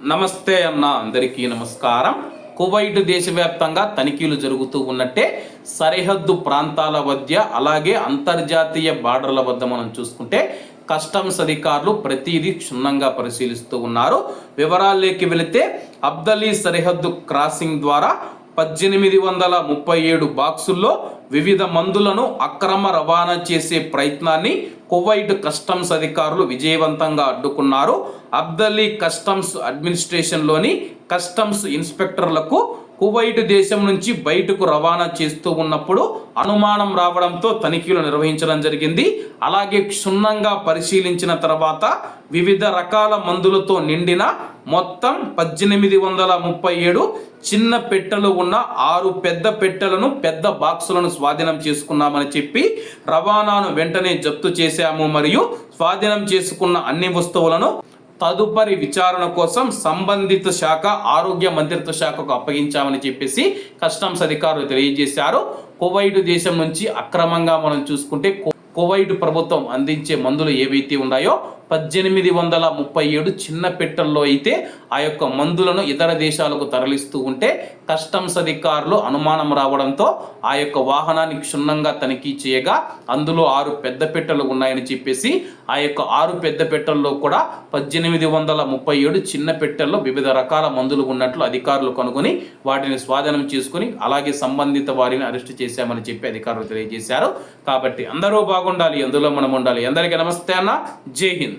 నమస్తే అన్న అందరికీ నమస్కారం. కువైట్ దేశవ్యాప్తంగా తనిఖీలు జరుగుతూ ఉన్నట్టే సరిహద్దు ప్రాంతాల మధ్య అలాగే అంతర్జాతీయ బార్డర్ల వద్ద మనం చూసుకుంటే కస్టమ్స్ అధికారులు ప్రతిదీ క్షుణ్ణంగా పరిశీలిస్తూ ఉన్నారు. వివరాల్లోకి వెళితే అబ్దలీ సరిహద్దు క్రాసింగ్ ద్వారా పద్దెనిమిది వందల ముప్పై ఏడు బాక్సుల్లో వివిధ మందులను అక్రమ రవాణా చేసే ప్రయత్నాన్ని కువైట్ కస్టమ్స్ అధికారులు విజయవంతంగా అడ్డుకున్నారు. అబ్దలీ కస్టమ్స్ అడ్మినిస్ట్రేషన్లోని కస్టమ్స్ ఇన్స్పెక్టర్లకు కువైట్ దేశం నుంచి బయటకు రవాణా చేస్తూ ఉన్నప్పుడు అనుమానం రావడంతో తనిఖీలు నిర్వహించడం జరిగింది. అలాగే క్షుణ్ణంగా పరిశీలించిన తర్వాత వివిధ రకాల మందులతో నిండిన మొత్తం పద్దెనిమిది వందల ముప్పై ఏడు చిన్న పెట్టెలు ఉన్న ఆరు పెద్ద పెట్టెలను పెద్ద బాక్సులను స్వాధీనం చేసుకున్నామని చెప్పి రవాణాను వెంటనే జప్తు చేశాము. మరియు స్వాధీనం చేసుకున్న అన్ని వస్తువులను తదుపరి విచారణ కోసం సంబంధిత శాఖ ఆరోగ్య మంత్రిత్వ శాఖకు అప్పగించామని చెప్పేసి కస్టమ్స్ అధికారులు తెలియజేశారు. కువైట్ దేశం నుంచి అక్రమంగా మనం చూసుకుంటే కువైట్ ప్రభుత్వం అందించే మందులు ఏవైతే ఉన్నాయో పద్దెనిమిది వందల ముప్పై ఏడు చిన్న పెట్టెల్లో అయితే ఆ యొక్క మందులను ఇతర దేశాలకు తరలిస్తూ ఉంటే కస్టమ్స్ అధికారులు అనుమానం రావడంతో ఆ యొక్క వాహనాన్ని క్షుణ్ణంగా తనిఖీ చేయగా అందులో ఆరు పెద్ద పెట్టెలు ఉన్నాయని చెప్పేసి ఆ యొక్క ఆరు పెద్ద పెట్టెల్లో కూడా పద్దెనిమిది వందల ముప్పై ఏడు చిన్న పెట్టెల్లో వివిధ రకాల మందులు ఉన్నట్లు అధికారులు కనుగొని వాటిని స్వాధీనం చేసుకుని అలాగే సంబంధిత వారిని అరెస్ట్ చేశామని చెప్పి అధికారులు తెలియజేశారు. కాబట్టి అందరూ బాగుండాలి అందులో మనం ఉండాలి. అందరికీ నమస్తే అన్న. జై హింద్.